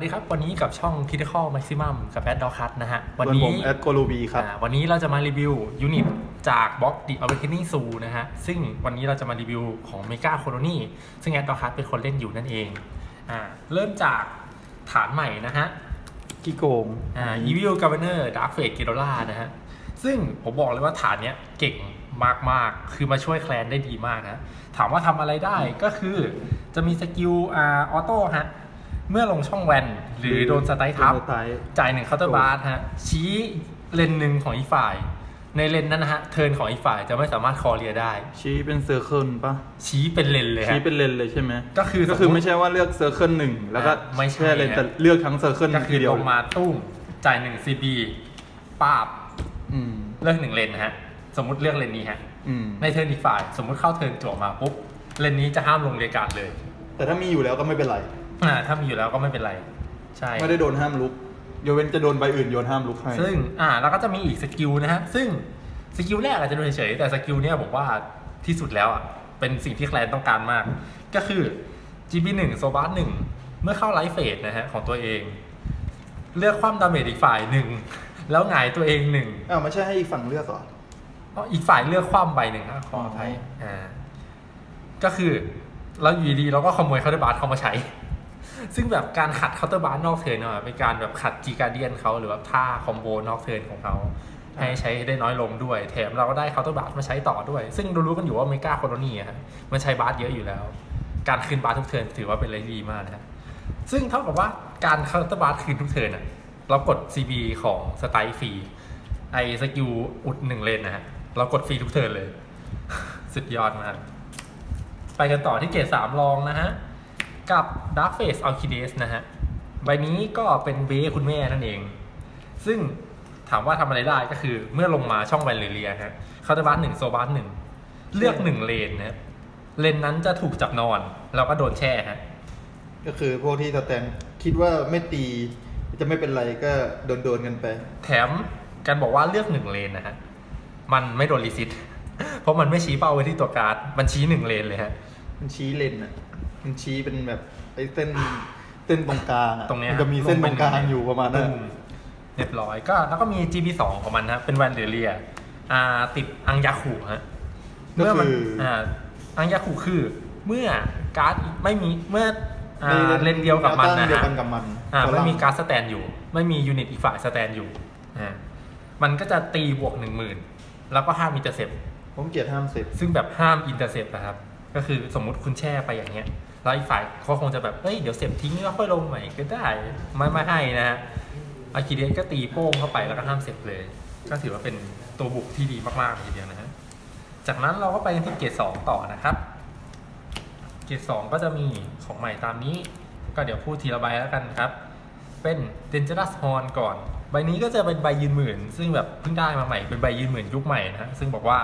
สวัสดีครับ วันนี้กับช่อง Critical Maximum กับแอดดอคัตนะฮะ วัวันนนี้นี้ผมแอดโกลูบีครับอ่าวันนี้เราจะมารีวิวยูนิตจากบล็อก The Awakening Zoo นะฮะ ซึ่งวันนี้เราจะมารีวิวของ Mega Colony ซึ่งแอดดอคัตเป็นคนเล่นอยู่นั่นเองอ่าเริ่มจากฐานใหม่นะฮะกี่โกงอ่า Evil Governor Dark Fate g i d o l a นะฮะ ซึ่งผมบอกเลยว่าฐานเนี้ยเก่งมากๆ คือมาช่วยแคลนได้ดีมากนะ ถามว่าทำอะไรได้ก็คือจะมีสกิลอ่าออโต้ฮะ เมื่อลงช่องแวน หรือโดนสไตล์ทับ โดนสไตล์ จ่ายหนึ่งเคาน์เตอร์บาร์ฮะ ชี้เลนหนึ่งของอีกฝ่าย ในเลนนั้นนะฮะ เทิร์นของอีกฝ่ายจะไม่สามารถคอเรียได้ ชี้เป็นเซอร์เคิลปะชี้เป็นเลนเลยฮะ ชี้เป็นเลนเลยใช่ไหมก็คือก็คือสมมุติไม่ใช่ว่าเลือกเซอร์เคิลหนึ่งแล้วก็ไม่ใช่ แค่เลนแต่เลือกทั้งเซอร์เคิลก็คืทีอเดียวลงมาตุ้มจ่ายหนึ่งซีบีป้าบอืมเลือกหนึ่งเลนนะฮะ สมมติเลือกเลนนี้ฮะ อืมในเทิร์นอีกฝ่าย สมมุติเข้าเทิร์นจั่วมาปุ๊บเลนนี้จะห้ามลงเรียกการดเลย แต่ถ้ามีอยู่แล้วก็ไม่เป็นไร อ่าถ้ามีอยู่แล้วก็ไม่เป็นไร ใช่ ไม่ได้โดนห้ามลุกยกเว้นจะโดนใบอื่นโยนห้ามลุกให้ซึ่งอ่าแล้วก็จะมีอีกสกิลนะฮะ ซึ่งสกิลแรกอาจจะดูเฉยๆแต่สกิลเนี้ยผมว่าที่สุดแล้วอะเป็นสิ่งที่แคลนต้องการมาก ก็คือ GB1 โซบาส1เมื่อเข้าไลฟ์เฟสนะฮะของตัวเอง เลือกความดาเมจอีกฝ่ายหนึ่งแล้วหงายตัวเองหนึ่งอ้าวไม่ใช่ให้อีกฝั่งเลือกเหรอเพราะอีกฝ่ายเลือกความใบหนึ่งครับขออภัยอ่าก็คือเราอยู่ดีๆเราก็ขโมยเคาน์เตอร์บาร์เข้ามาใช้ ซึ่งแบบการขัดเคาน์เตอร์บาร์นอกเทิร์นเนาะเป็นการแบบขัดจีการเดียนเขาหรือว่าท่าคอมโบนอกเทิร์นของเขาให้ใช้ได้น้อยลงด้วย แถมเราก็ได้เคาน์เตอร์บาร์มาใช้ต่อด้วย ซึ่งรู้กันอยู่ว่าเมกาโคโลนีอะครับมันใช้บาร์เยอะอยู่แล้ว การคืนบาร์ทุกเทิร์นถือว่าเป็นอะไรดีมากนะฮะซึ่งเท่ากับว่าการเคาน์เตอร์บาร์คืนทุกเทิร์นอะเรากด CB ของสไตล์ฟรีไอสกิลอุดหนึ่งเลนนะฮะเรากดฟรีทุกเทิร์นเลย สุดยอดมาก ไปกันต่อที่เกรดสามรองนะฮะ กับ Dark Face Alcides นะฮะ ใบนี้ก็เป็นเบสคุณแม่นั่นเอง ซึ่งถามว่าทำอะไรได้ก็คือเมื่อลงมาช่องแวนเรียฮะคาร์ดบัสหนึ่งโซบัสหนึ่งเลือกหนึ่งเลนนะเลนนั้นจะถูกจับนอนเราก็โดนแช่ฮะก็คือพวกที่สแตนคิดว่าไม่ตีจะไม่เป็นไรก็โดนโดนๆกันไป แถมการบอกว่าเลือกหนึ่งเลนนะฮะมันไม่โดนรีซิตเพราะมันไม่ชี้เป้าไว้ที่ตัวการ์ดมันชี้หนึ่งเลนเลยฮะ มันชี้เลนอะ มันชี้เป็นแบบไอ้เส้นเส้นตรงกลางอะตรงเนี้ยมันจะมีเส้นตรงกลางอยู่ประมาณนั้นตุ้มเรียบร้อยก็แล้วก็มี GB2 ของมันนะเป็นแวนเดเลียอ่าติดอังยาคุฮะก็เมื่อมันคืออ่าอังยาคุคือ เมื่อการ์ดไม่มีเมื่ออ่าในเลนเดียวกับมันแนวตั้นะงเดียวฮะกันกับมันอ่าตัวไม่ล่างมีการ์ดสแตนอยู่ ไม่มียูนิตอีกฝ่ายสแตนอยู่อ่ามันก็จะตีบวกหนึ่งหมื่นแล้วก็ห้ามอินเตอร์เซปผมเกลียดห้ามเสร็จซึ่งแบบห้ามอินเตอร์เซปนะครับ ก็คือสมมุติคุณแช่ไปอย่างเงี้ยแล้วอีกฝ่ายเขาคงจะแบบเอ้ยเดี๋ยวเสพทิ้งแล้วค่อยลงใหม่ก็ได้ไม่ไม่ให้นะฮะอาคิเดสก็ตีโป้งเข้าไปแล้วก็ห้ามเสพเลย ก็ถือว่าเป็นตัวบุกที่ดีมากๆเลยทีเดียวนะฮะจากนั้นเราก็ไปกันที่เกรดสองต่อนะครับ เกรดสองก็จะมีของใหม่ตามนี้ ก็เดี๋ยวพูดทีละใบแล้วกันครับ เป็น Dangerous Horn ก่อน ใบนี้ก็จะเป็นใบยืนหมื่น ซึ่งแบบเพิ่งได้มาใหม่เป็นใบยืนหมื่นยุคใหม่นะฮะซึ่งบอกว่า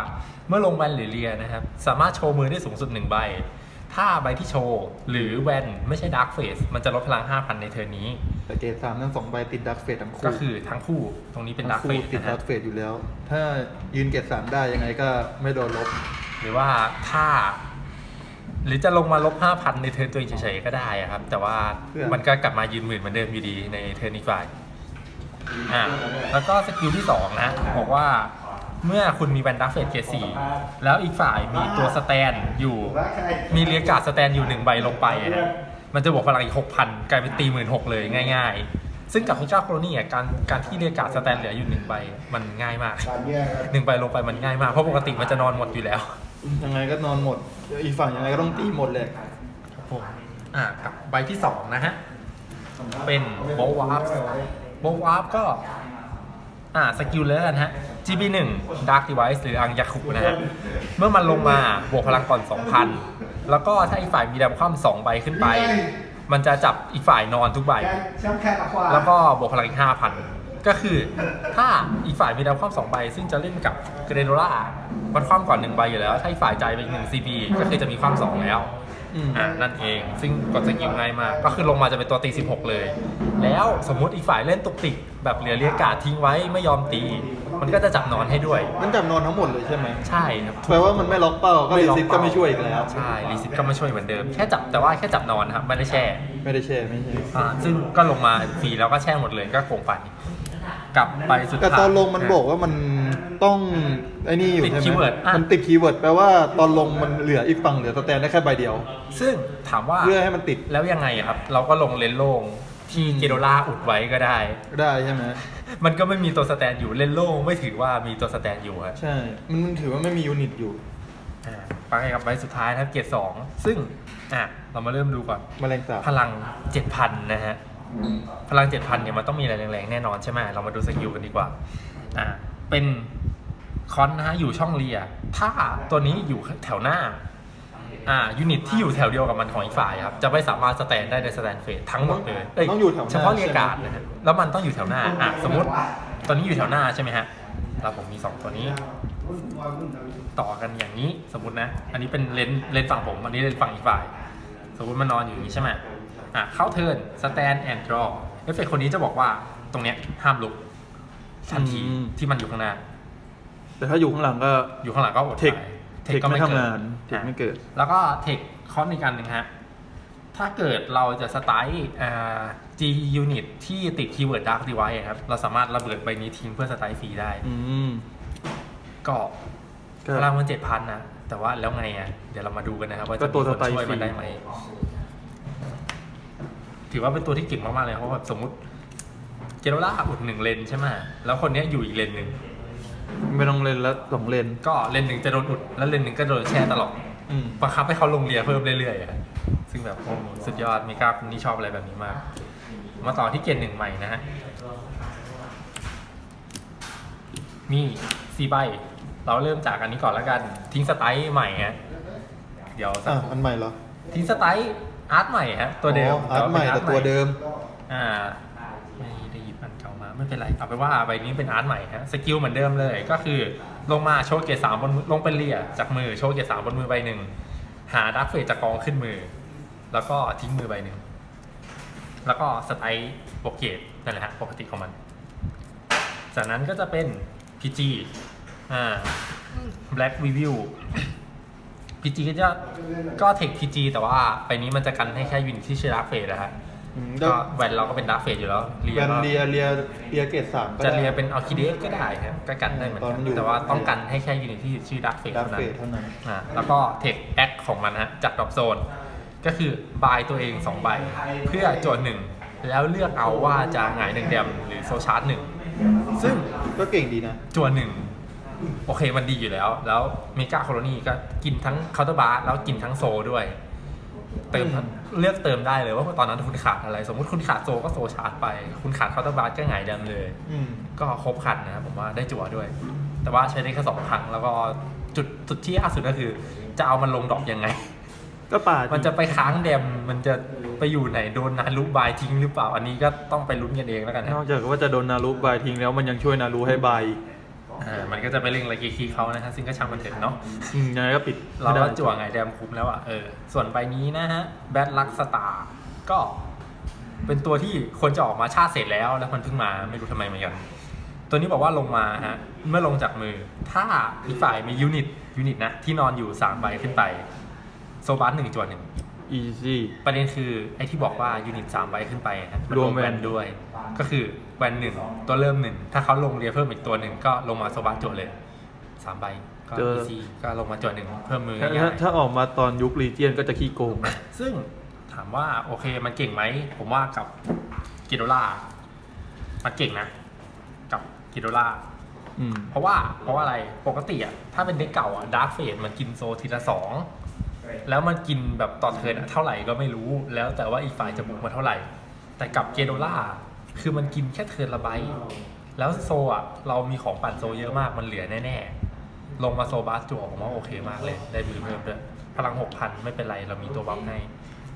เมื่อลงแวนหรือเรียนะครับสามารถโชว์มือได้สูงสุดหนึ่งใบ ถ้าใบที่โชว์หรือแวนไม่ใช่ Dark Face มันจะลดพลัง 5,000 ในเทอร์นนี้ แต่เกรดสามทั้งสองใบติดดักเฟสทั้งคู่ก็คือทั้งคู่ตรงนี้เป็นทั้ Dark งคู่ Face ติดนะดัฮะกเฟสอยู่แล้ว ถ้ายืนเกรดสามได้ยังไงก็ไม่โดนลบ หรือว่าถ้า หรือจะลงมาลบ 5,000 ในเทิร์นตัวเองเฉยๆก็ได้อะครับ แต่ว่าเพื่อ มันก็กลับมายืนหมื่นเหมือนเดิมอยู่ดีในเทิร์นอีกฝ่าย อ่าแล้วก็สกิลที่ 2 นะบอกว่าเมื่อคุณมีแวนดัฟเฟสเกรดสี่แล้วอีกฝ่ายมีตัวสแตนอยู่ มีเรียกการ์ดสแตนอยู่หนึ่งใบลงไปอะนะมันจะบวกพลังอีก6,000กลายเป็นตีหมื่นหกเลยง่าย ๆ ซึ่งกับพิจ้าโครนี่อะการการที่เรียกการ์ดสแตนเหลืออยู่หนึ่งใบมันง่ายมากหนึ่งใบลงไปมันง่ายมาก เพราะปกติมันจะนอนหมดอยู่แล้วยังไงก็นอนหมดอีกฝั่งยังไงก็ต้องตีหมดเลยครับผมอ่ากับใบที่สองนะฮะเป็นโบวาร์ปโบวาร์ปก็ อ่าสกิลเลยกันฮะ GB1 Dark Device หรืออังยาคุนะฮะ เมื่อมันลงมาบวกพลังก่อน 2,000 แล้วก็ถ้าอีกฝ่ายมีดำคว่ำสองใบขึ้นไป มันจะจับอีกฝ่ายนอนทุกใบ แล้วก็บวกพลังอีก5,000 ก็คือถ้าอีกฝ่ายมีดาวคว่ำสองใบ ซึ่งจะเล่นกับเกรโนล่ามันคว่ำก่อนหนึ่งใบอยู่แล้ว ถ้าอีกฝ่ายใจายไปอีกหนึ่ง CB ก็คือจะมีคว่ำสองแล้ว อืมอ่านั่นเอง ซึ่งกดสกิลง่ายมาก ก็คือลงมาจะเป็นตัวตี 16 เลย แล้วสมมุติอีกฝ่ายเล่นตุกติก แบบเหลือเรียกการ์ดทิ้งไว้ไม่ยอมตี มันก็จะจับนอนให้ด้วย มันจับนอนทั้งหมดเลยใช่ไหมใช่ครับแปลว่ามันไม่ล็อกเป้าก็ไม่รีล็อกซิปก็ไม่ช่วยอีกแล้วใช่รีซิปก็ไม่ช่วยเหมือนเดิมแค่จับแต่ว่าแค่จับนอนครับไม่ได้แช่ไม่ได้แช่ไม่ใช่อ่าซึ่งก็ลงมาฟรีแล้วก็แช่หมดเลยก็โกงไปกลับไปสุดท้ายแต่ตอนลงมันบอกว่ามัน ต้องไอ้นี่อยู่ติดใช่ไหคีย์มเวิร์ดอะ มันติดคีย์เวิร์ดแปลว่าตอนลงมันเหลืออีกฝั่งเหลือสแตนได้แค่ใบเดียว ซึ่งถามว่าเพื่อให้มันติดแล้วยังไงอะครับ เราก็ลงเลนโล่งที่อืมเกโดล่าอุดไว้ก็ได้ ได้ใช่ไหมมันก็ไม่มีตัวสแตนอยู่เลนโล่งไม่ถือว่ามีตัวสแตนอยู่ครับใช่ มันมันถือว่าไม่มียูนิตอยู่อ่าไปกับใบสุดท้ายนะครับเกียร์สองซึ่งอะเรามาเริ่มดูก่อน แมลงสาบพลัง7,000นะฮะ พลัง7,000เนี่ยมันต้องมีอะไรแรงๆแน่นอนใช่ไหมเรามาดูสกิลกันดีกว่า อ่า เป็นคอนนะฮะอยู่ช่องเรีย ถ้าตัวนี้อยู่แถวหน้าอ่ายูนิตที่อยู่แถวเดียวกับมันของอีกฝ่ายครับจะไม่สามารถสแตนได้ในสแตนเฟสทั้งหมดเลยเต้องอยู่แถวหน้าเฉพาะเรียใช่ไหมการ์ดนะฮะแล้วมันต้องอยู่แถวหน้าอะสมมติตัวนี้อยู่แถวหน้าใช่ไหมฮะแล้วผมมีสองตัวนี้ ต่อกันอย่างนี้สมมตินะ อันนี้เป็นเลนเลนฝั่งผมอันนี้เลนฝั่งอีกฝ่าย สมมติมันนอนอยู่อย่างนี้ใช่ไหมอะเข้าเทิร์นสแตนแอนด์ดรอเอฟเฟกคนนี้จะบอกว่าตรงเนี้ยห้ามลุก ทันทีอืม ที่มันอยู่ข้างหน้า แต่ถ้าอยู่ข้างหลังก็ อยู่ข้างหลังก็อดเทคไปเทคไม่ทำงานเทคไม่เกิด แล้วก็เทคคอนอีกอันหนึ่งฮะ ถ้าเกิดเราจะสไตล์อ่า G unit ที่ติดคีย์เวิร์ด Dark Device อะครับ เราสามารถระเบิดใบนี้ทิ้งเพื่อสไตล์ฟรีได้ อืมก็ก็ พลังมันเจ็ดพันนะ แต่ว่าแล้วไงอะ เดี๋ยวเรามาดูกันนะครับว่าก็จะตัวมีคนสไตล์ช่วยฟรี มันได้ไหม ถือว่าเป็นตัวที่เก่งมากๆเลยเพราะแบบสมมติ เจโรล่าอุดหนึ่งเลนใช่ไหมแล้วคนเนี้ยอยู่อีกเลนหนึ่งไม่ต้องเลนแล้วสองเลนก็เลนหนึ่งจะโดนอุดแล้วเลนหนึ่งก็โดนแช่ตลอดอืมบังคับให้เขาลงเรียเพิ่มเรื่อยๆอะซึ่งแบบโอ้โหสุดยอดมีกล้าคนที่ชอบอะไรแบบนี้มาก มาต่อที่เกณฑ์หนึ่งใหม่นะฮะมีซีใบ เราเริ่มจากอันนี้ก่อนแล้วกัน ทิ้งสไตล์ใหม่ฮะเดี๋ยวสักอะครู่อันใหม่เหรอทิ้งสไตล์อาร์ตใหม่ฮะตัวเดิมอ๋ออาร์ตใหม่ว่าแต่เป็น ตัวเดิม อ่า ไม่ได้หยิบอันเก่ามาไม่เป็นไรเอาไปว่าใบนี้เป็นอาร์ตใหม่ฮะสกิลเหมือนเดิมเลยก็คือลงมาโชว์เกียรดสามบนลงเป็นเรียจากมือโชว์เกียรดสามบนมือใบหนึ่งหาดักเฟสจากกองขึ้นมือ แล้วก็ทิ้งมือใบหนึ่งแล้วก็สไตล์โปรเกตนั่นแหละฮะปกติของมัน จากนั้นก็จะเป็น PG อ่า Black Review PG ก็จะก็เทค PG แต่ว่าไปนี้มันจะกันให้แค่ยูนิตที่ชื่อดักเฟสนะฮะ ก็แวนเราก็เป็นดักเฟสอยู่แล้วเรียแวนก็เรียเรียเรียเกรดสามก็จะได้เรียเป็นอัลคิเดสก็ได้ครับก็กันได้เหมือนตอกันนอยู่แต่ว่าต้องกันให้แค่ยูนิตที่ชื่อดักเฟสดักเท่านั้เฟนสเท่านั้นอ่าแล้วก็เทคแอคของมันฮะจากดรอปโซนก็คือบายตัวเอง2ใบเพื่อโจทย์หนึ่งแล้วเลือกเอาว่าจะหงายหนึ่งแดมหรือโซชาร์จหนึ่งซึ่งก็เก่งดีนะจวนหนึ่งโอเคมันดีอยู่แล้ว แล้วเมกาโคโลนีก็กินทั้งเคาน์เตอร์บาร์แล้วกินทั้งโซด้วย เติมอืมเลือกเติมได้เลยว่าตอนนั้นคุณขาดอะไร สมมติคุณขาดโซก็โซชาร์จไป คุณขาดเคาน์เตอร์บาร์ก็หงายแดมเลยอืมก็ครบครันนะครับผมว่าได้จั่วด้วย แต่ว่าใช้ได้แค่สองครั้ง แล้วก็จุดจุดที่ยากสุดก็คือ จะเอามันลงดรอปยังไง ก็ป่ามันจะไปค้างแดมมันจะไปอยู่ไหนโดนนารุบายทิ้งหรือเปล่า อันนี้ก็ต้องไปลุ้นกันเองแล้วกันนะนอกจากว่าจะโดนนารูบายทิ้งแล้วมันยังช่วยนารูให้บาย อีกอ่ามันก็จะไปเร่งอะไรกีเขานะฮะซึ่งก็ช่างมันเถอะเนาะอืมยังไงก็ปิดเราไม่ก็ได้จั่วไงแดมคุ้มแล้วอะเออส่วนใบนี้นะฮะแบทลักสตาร์ก็เป็นตัวที่ควรจะออกมาชาติเสร็จแล้ว แล้วมันเพิ่งมาไม่รู้ทำไมเหมือนกัน ตัวนี้บอกว่าลงมาฮะเมื่อลงจากมือ ถ้าอีกฝ่ายมียูนิตยูนิตนะที่นอนอยู่3ใบขึ้นไปโซบัสหนึ่งจวนหนึ่ง อีซี่ประเด็นคือไอ้ที่บอกว่ายูนิต3ใบขึ้นไปฮะมันรรววมมแวแวนนด้วย ก็คือแวนหนึ่งตัวเริ่มหนึ่งถ้าเขาลงเรียเพิ่มอีกตัวหนึ่งก็ลงมาโซบัสจวดเลยสามใบก็อีซีก็ลงมาจวดหนึ่งเพิ่มมือถ้าง่าถ้ายถ้าออกมาตอนยุครีเจียนก็จะขี้โกงซึ่งถามว่าโอเคมันเก่งไหม ผมว่ากับกิโดล่ามันเก่งนะ กับกิโดล่า อืม เพราะว่าเพราะว่าอะไรปกติอะถ้าเป็นเด็กเก่าอะดาร์กเฟสมันกินโซทีละสอง แล้วมันกินแบบต่อเทิร์นอะเท่าไหร่ก็ไม่รู้ แล้วแต่ว่าอีกฝ่ายจะบุกมาเท่าไหร่ แต่กับเกโดล่าคือมันกินแค่เทิร์นละใบแล้วโซอะเรามีของปั่นโซเยอะมากมันเหลือแน่ๆ ลงมาโซบาสจั่วผมว่าโอเคมากเลย ได้มือเพิ่มด้วยพลังหกพันไม่เป็นไรเรามีตัวบัฟให้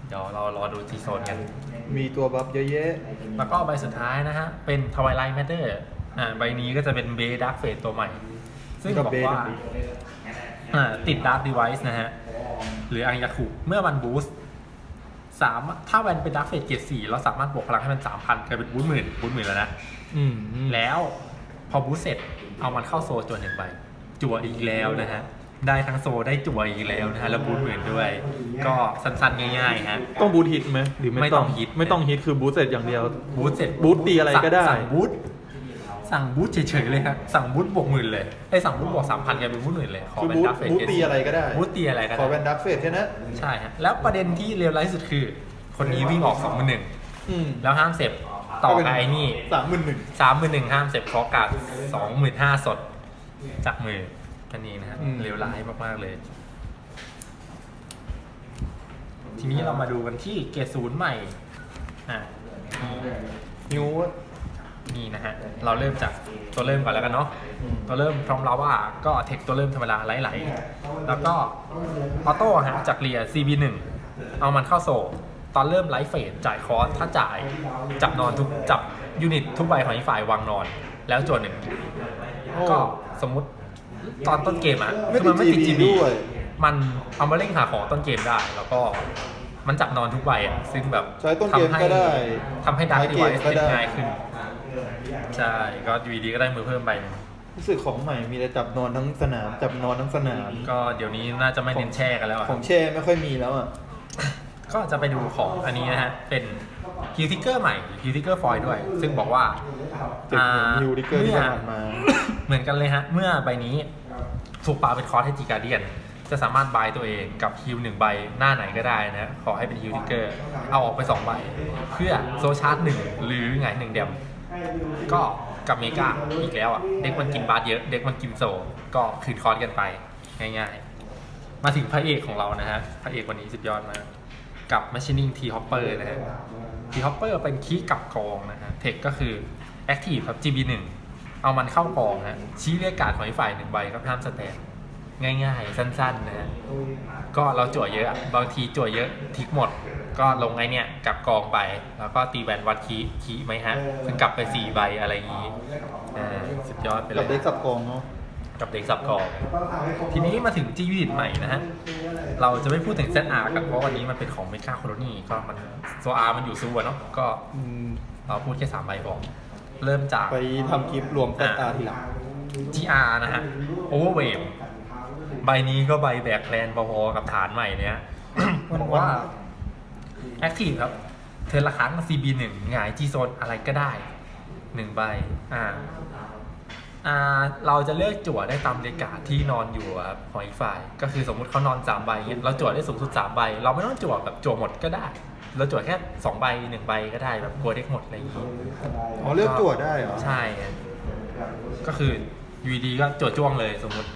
เดี๋ยวเรารอดูทีโซนกัน มีตัวบัฟเยอะแยะแล้วก็ใบสุดท้ายนะฮะ เป็นทวายไลท์แมตเตอร์อ่าใบนี้ก็จะเป็นเบย์ดักเฟสตัวใหม่ ซึ่งก็บอก Base ว่าดักอ่าติดดักดีไวซ์นะฮะ หรืออังยาคุเมื่อมันบูสต์สามถ้าแวนเป็นดักเฟสเกียร์สี่เราสามารถบวกพลังให้มันสามพันกลายเป็นบูสต์หมื่นบูสต์หมื่นแล้วนะอืมอืมแล้วพอบูสเสร็จเอามันเข้าโซจวนหนึ่งใบจั่วอีกแล้วนะฮะได้ทั้งโซได้จั่วอีกแล้วนะฮะแล้วบูทหมื่นด้วย ก็สั้นๆง่ายๆฮะต้องบูทฮิตไหมหรือไม่ไม่ต้องฮิตไม่ต้องฮิตคือบูทเสร็จอย่างเดียวบูทเสร็จบูทตีอะไรก็ได้สั่งบูท สั่งบูทเฉยๆเลยครับสั่งบูทบวกหมื่นเลยไอ้ยสั่งบูทบวกสามพันกลายเป็นบูทหมื่นเลยขอคือเป็นบูทดับเฟสบูทตีอะไรก็ได้บูทตีอะไรก็ขอได้เป็นดักเฟสแค่นั้นใช่ฮะแล้วประเด็นที่เลวร้ายที่สุดคือ คนนี้วิ่งออกสองมือหนึ่งอืมแล้วห้ามเสพต่อกับไอ้นี่สามหมื่นหนึ่งสามหมื่นหนึ่งห้ามเสพคอกาดสองหมื่นห้าสดจากมือกันนี้นะฮะเลวร้ายมากๆเลย ทีนี้เรามาดูกันที่เกรดศูนย์ใหม่อะ นิว นี่นะฮะ เราเริ่มจากตัวเริ่มก่อนแล้วกันเนาะ ตัวเริ่มพร้อมเราว่าก็เทคตัวเริ่มธรรมดาไหลๆ แล้วก็ออโต้ฮะจากเรีย CB1 เอามันเข้าโซตอนเริ่มไลฟ์เฟสจ่ายคอร์สถ้าจ่ายจับนอนทุกจับยูนิตทุกใบของอีกฝ่ายวางนอน แล้วจวนหนึ่ง ก็สมมุติตอนต้นเกมอะไม่คือติมัดนไม่ติด GB GB ด้วยมันเอามาเล่งหาของต้นเกมได้ แล้วก็มันจับนอนทุกใบอะซึ่งแบบใช้ต้นเกมทำให้ก็ได้ทำให้ดักท้ายดีเกไวมซ์ก็ติดได้ง่ายขึ้น ใช่ก็อยู่ดีก็ได้มือเพิ่มใบหนึ่งรู้สึกของใหม่มีแต่จับนอนทั้งสนาม จับนอนทั้งสนาม ก็เดี๋ยวนี้น่าจะไม่เน้นแช่กันแล้วอะของแช่ไม่ค่อยมีแล้วอะ ก็จะไปดูของอันนี้นะฮะ เป็นฮิวทิกเกอร์ใหม่ฮิวทิกเกอร์ฟอยด้วย ซึ่งบอกว่าเจ็บเหมือน Hue Ticker ที่มื่ผ่านมา เหมือนกันเลยฮะ เมื่อใบนี้ถูกปาเป็นคอร์สให้จีการเดียน จะสามารถบายตัวเองกับฮิวหนึ่งใบหน้าไหนก็ได้นะ ขอให้เป็นฮิวทิกเกอร์ เอาออกไปสองใบ เพื่อโซชาร์จหนึ่งหรือไงหนึ่งเดียม ก็กับเมกาอีกแล้วอะ เด็กมันกินบาสเยอะ เด็กมันกินโซ ก็คืนคอร์สกันไป ง่ายๆ มาถึงพระเอกของเรานะฮะ พระเอกวันนี้สุดยอดมาก กับ Machining T Hopper นะฮะ T Hopper เป็นคีย์กับกองนะฮะ เทคก็คือ Active ครับ GB1 เอามันเข้ากองนะชี้เรียกการ์ดของอีกฝ่ายหนึ่งใบครับห้ามสแตนง่ายๆ สั้นๆนะฮะ ก็เราจั่วเยอะอะบางทีจั่วเยอะทิกหมด ก็ลงไอเนี่ยกลับกองไป แล้วก็ตีแบนวัดคีย์คีย์ไหมฮะเพิ่งกลับไปสี่ใบอะไรอย่างงี้อ่าสุดยอดไปเลกับเด็กยสับกองเนาะกับเด็กสับกอง ทีนี้มาถึงจีวิตใหม่นะฮะ เราจะไม่พูดถึงเซตอาร์กันเพราะวันนี้มันเป็นของเมกาโคโลนีก็มันโซอาร์มันอยู่ซูอะเนาะก็อืมเราพูดแค่สามใบพอเริ่มจาก ไปทำคลิปรวมตัดตาทีหลัง GR นะฮะ Overwave ใบนี้ก็ใบแบกแลนพอๆกับฐานใหม่เนี้ยบอกว่า Active ครับ เธอละครั้ง CB1 หงาย G Zone อะไรก็ได้หนึ่งใบ อ่า อ่า เราจะเลือกจั่วได้ตามเลกาที่นอนอยู่อะครับของอีกฝ่าย ก็คือสมมุติเขานอนสามใบเงี้ยเราจั่วได้สูงสุดสามใบ เราไม่ต้องจั่วแบบจั่วหมดก็ได้ เราจั่วแค่สองใบหนึ่งใบก็ได้แบบกลัวเด็กหมดอะไรอย่างงี้อ๋อเลือกจั่วได้เหรอ ใช่ ก็คืออยู่ดีๆก็จวดจ้วงเลยสมมติ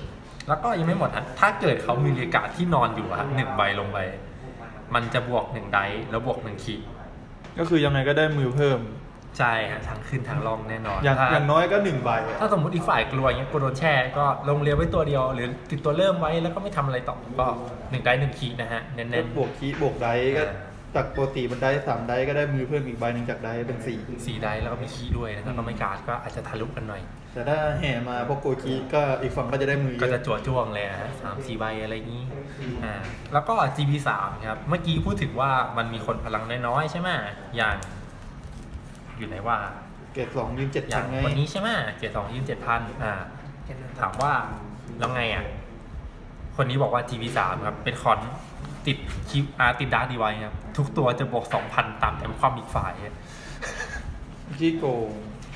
แล้วก็ยังไม่หมดฮะถ้าเกิดเขามีเรียกาศที่นอนอยู่อะฮะหนึ่งใบลงไป มันจะบวกหนึ่งไดส์แล้วบวกหนึ่งขีดก็คือยังไงก็ได้มือเพิ่มใช่ฮะทางขึ้นทางล่องแน่นอนอย่างถ้าอย่างน้อยก็หนึ่งใบอะถ้าสมมติอีกฝ่ายกลัวอย่างเงี้ยกลัวโดนแช่ก็ลงเรียวไว้ตัวเดียว หรือติดตัวเริ่มไว้แล้วก็ไม่ทำอะไรต่อก็หนึ่งไดส์หนึ่งขีดนะฮะเน้ก็นบวกคีย์บวกไดส์ก็อ่า จากปกติมันได้สามไดส์ก็ได้มือเพิ่มอีกใบหนึ่งจากไดส์เป็นสี่ๆสี่ไดส์แล้วก็มีขีดด้วยนะครับก็ไม่การ์ดก็อาจจะทะลุกันหน่อย แต่ถ้าแห่มาพวกโกคีย์ก็อีกฝั่งก็จะได้มือเยก็จะอะจวดจ้วงเลยนะฮะสามสี่ใบอะไรอย่างนี้อ่าแล้วก็ GB3 ครับ เมื่อกี้พูดถึงว่ามันมีคนพลังน้อยๆใช่ไหมอย่าง อยู่ไหนว่าเกรดสองยืมเจ็ดอพัย่านงไงวันนี้ใช่ไหมเจ็ดสองยี่สิบเจ็ดพันอ่า ถามว่าแล้วไงอะ คนนี้บอกว่า GB3 ครับ เป็นคอน ติดคิวอาติดดาร์ดีไว้ครับ ทุกตัวจะบวก 2,000 ตามแถมความอีกฝ่ายอะขี้โกง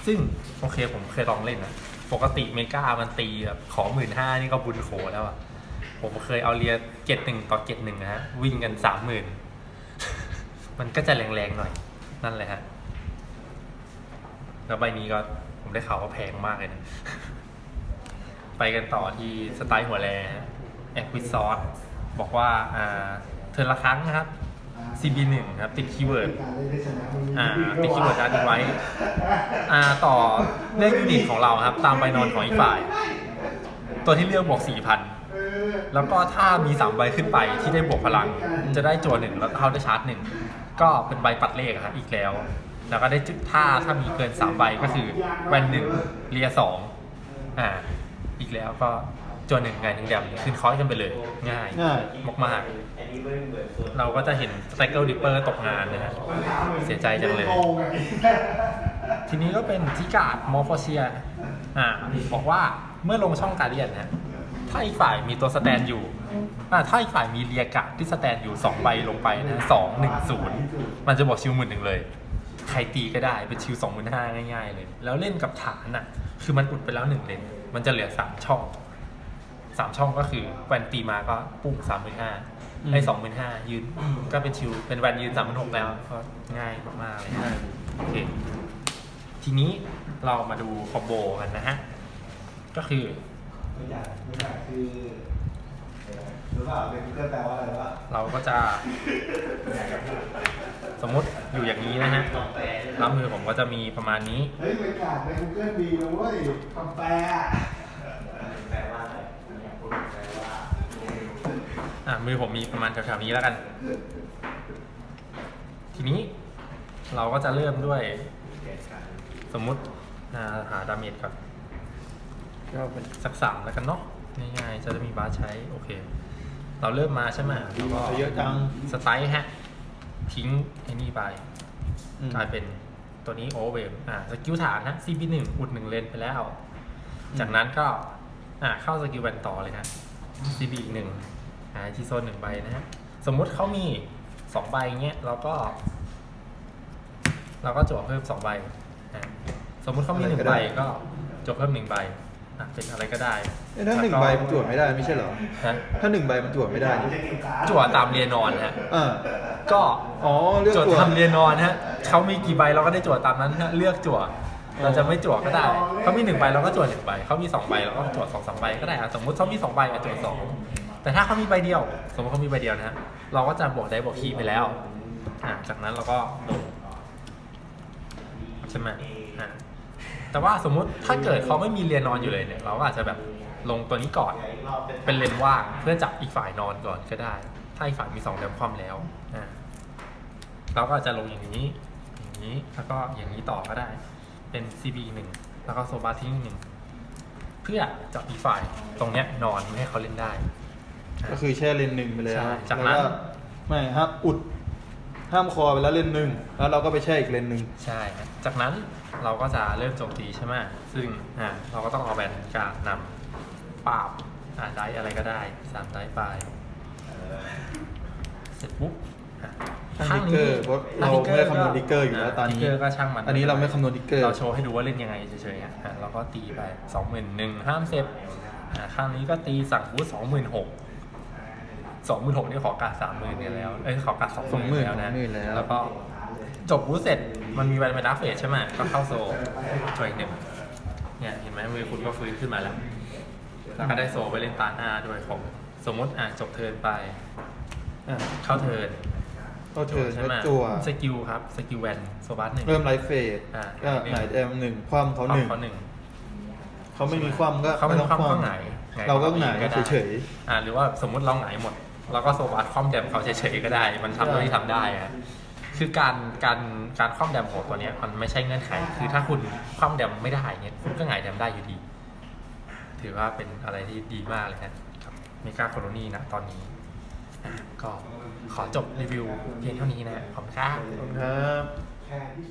ซึ่งโอเคผมเคยลองเล่นนะปกติเมกามันตีแบบขอหมื่นห้านี่ก็บุญโขแล้วอะผมเคยเอาเรียเจ็ดหนึ่งต่อเจ็ดหนึ่งนะฮะ วิ่งกันสามหมื่นมันก็จะแรงๆหน่อย นั่นแหละฮะ แล้วใบนี้ก็ผมได้ข่าวว่าแพงมากเลยนะไปกันต่อที่สไตล์หัวแรแอควิซอส บอกว่าอ่าเธอละครั้งนะครับ CB1 ครับติดคีย์เวิร์ดอ่าติดคีย์เวิร์ดอาร์ตไว้อ่าต่อเลขยูนิตของเราครับ ตามใบนอนของอีกฝ่าย ตัวที่เลือกบวก4,000 แล้วก็ถ้ามี 3 ใบขึ้นไปที่ได้บวกพลัง จะได้จัวหนึ่งแล้วเขาได้ชาร์จหนึ่งก็เป็นใบปัดเลขอะครับอีกแล้ว แล้วก็ได้จุดถ้าถ้ามีเกิน 3 ใบก็คือแวนหนึ่งเรียสองอ่าอีกแล้วก็ จัวหนึ่งไงหนึ่งเดียมขึ้นคอยกันไปเลย ง่ายง่าย มากๆเราก็จะเห็นสไตเกิลดิปเปอร์ตกงานนะฮะเสียใจจังเลย ทีนี้ก็เป็นจิการ์ดมอร์ฟอเชียอ่าบอกว่าเมื่อลงช่องการเดียนนะถ้าอีกฝ่ายมีตัวสแตนอยู่อ่าถ้าอีกฝ่ายมีเรียการ์ดที่สแตนอยู่สองใบลงไปนะสองหนึ่งศูนย์มันจะบอกชิวหมื่นหนึ่งเลย ใครตีก็ได้เป็นชิวสองหมื่นห้าง่ายๆเลย แล้วเล่นกับฐานอะ คือมันอุดไปแล้วหนึ่งเลนมันจะเหลือสามช่อง สามช่องก็คือแวนตีมาก็ปุ้งสามหมื่นห้าอืมไอ้สองหมื่นห้ายืน ก็เป็นชิวเป็นแวนยืนสามหมื่นหกแล้วก็ง่ายมากๆเลยนะโอเคทีนี้เรามาดูคอมโบกันนะฮะ ก็คือไม่อยากไม่อยากคือรู้เปล่าเป็นกูเกิลแปลว่าอะไรรู้ป่ะเราก็จะ สมมติอยู่อย่างนี้นะฮะแล้วมือผมก็จะมีประมาณนี้ เฮ้ยบรรยากาศในกูเกิลดีนะเว้ยคำแปลอะแปลว่าอะไรอยากพูดแปลว่า อะมือผมมีประมาณแถวๆนี้แล้วกัน ทีนี้เราก็จะเริ่มด้วย สมมุติอ่าหาดาเมจก่อน ก็เป็นสักสามแล้วกันเนาะง่ายๆจะได้มีบาสใช้โอเค เราเริ่มมาใช่ไหมแล้วก็เยอะจังสไตล์ฮะ ทิ้งไอ้นี่ไปอืมกลายเป็นตัวนี้โอเวอร์อ่าสกิลฐานนะ CP หนึ่งอุดหนึ่งเลนไปแล้วอืมจากนั้นก็ อ่าเข้าสกิลแวนต่อเลยฮะ CP อีกหนึ่ง หาที่โซนหนึ่งใบนะฮะสมมุติเขามีสองใบเงี้ยเราก็ เราก็จั่วเพิ่มสองใบอะสมมุติเขามีหนึ่งใบก็จั่วเพิ่มหนึ่งใบอะเป็นอะไรก็ได้เอ้ยถ้าหนึ่งใบมันตรวจไม่ได้ไม่ใช่เหรอ ฮะถ้าหนึ่งใบมันตรวจไม่ได้นี่จั่วตามเรียนนอนฮะ อ่าก็อ๋อเลือกจั่วตัวทำเรียนนอนฮะเขามีกี่ใบเราก็ได้จั่วตามนั้นฮะเลือกจั่วเราจะไม่จั่วก็ได้เขามีหนึ่งใบเราก็จั่วหนึ่งใบเขามีสองใบเราก็จั่วสองสามใบก็ได้อะสมมติเขามีสองใบอะจั่วสอง แต่ถ้าเขามีใบเดียว สมมติเขามีใบเดียวนะฮะเราก็จะบวกได้บวกคีย์ไปแล้วอ่าจากนั้นเราก็ลงใช่ไหมอ่าแต่ว่าสมมุติถ้าเกิดเขาไม่มีเรียนนอนอยู่เลยเนี่ย เราก็อาจจะแบบลงตัวนี้ก่อน เป็นเลนว่างเพื่อจับอีกฝ่ายนอนก่อนก็ได้ ถ้าอีกฝ่ายมีสองเดมความแล้วอ่าเราก็อาจจะลงอย่างนี้ อย่างนี้แล้วก็อย่างนี้ต่อก็ได้ เป็น CB หนึ่งแล้วก็โซบาทิ้งหนึ่งเพื่อจับอีกฝ่ายตรงเนี้ยนอนไม่ให้เขาเล่นได้ ก็คือแช่เลนหนึ่งไปเลยใช่นะจากนั้น แล้วไม่ห้ามอุดห้ามคอไปแล้วเลนหนึ่งแล้วเราก็ไปแช่อีกเลนหนึ่งใช่ฮะจากนั้นเราก็จะเริ่มโจมตีใช่ไหมซึ่งอ่าเราก็ต้องเอาแบนการ์ดนำปราบอ่าได้อะไรก็ได้สามได้ไปเสร็จปุ๊บอะช่างทิกเกอร์เพราะเราไม่ได้คำนวณทิกเกอร์อยู่แล้วตอนทิกนี้เกอร์ก็ช่างมัน อันนี้เราไม่คำนวณทิกเกอร์ เราโชว์ให้ดูว่าเล่นยังไงเฉยๆอะอะเราก็ตีไปสองหมื่นหนึ่งห้ามเซฟอะข้างนี้ก็ตีสั่งบูธสองหมื่นหก สองหมื่นหกนี่ขอกาสามหมื่นกันแล้วเอ้ยขอกาสองหมื่นแล้วนะ20,000แล้วแล้วก็จบบูธเสร็จมันมีแวนเมดาเฟสใช่ไหมก็เข้าโซจอยหนึ่งเนี่ยเห็นไหมมือคุณก็ฟื้นขึ้นมาแล้ว แล้วก็ได้โซไปเล่นตาหน้าด้วยผมสมมติอะจบเทิร์นไปอะเข้าเทิร์นก็เทิร์นใช่ก็ไหมจั่วสกิลครับสกิลแวนโซบัสหนึ่งเริ่มไลฟ์เฟสอ่าก็ไหนแอมหนึ่งคว่ำเขาหนึ่งเขาหนึ่งเขาไม่มีคว่ำก็เขาไม่ต้ต้อองงคคว่ำว่ำก็หงาย หงเราก็หงายได้เฉย อ่าหรือว่าสมมุติเราหงายหมด เราก็โซบัสคว่ำแดมเขาเฉยๆก็ได้ มันทำเท่าที่ทำได้อะคือการการการคว่ำแดมของตัวเนี้ยมันไม่ใช่เงื่อนไข คือถ้าคุณคว่ำแดมไม่ได้เงี้ยคุณก็หงายแดมได้อยู่ดี ถือว่าเป็นอะไรที่ดีมากเลยนะครับเมกาโคโลนีนะตอนนี้อะก็ขอจบรีวิวเพียงเท่านี้นะขอบคุณครับๆขอบคุณครับแค่ที่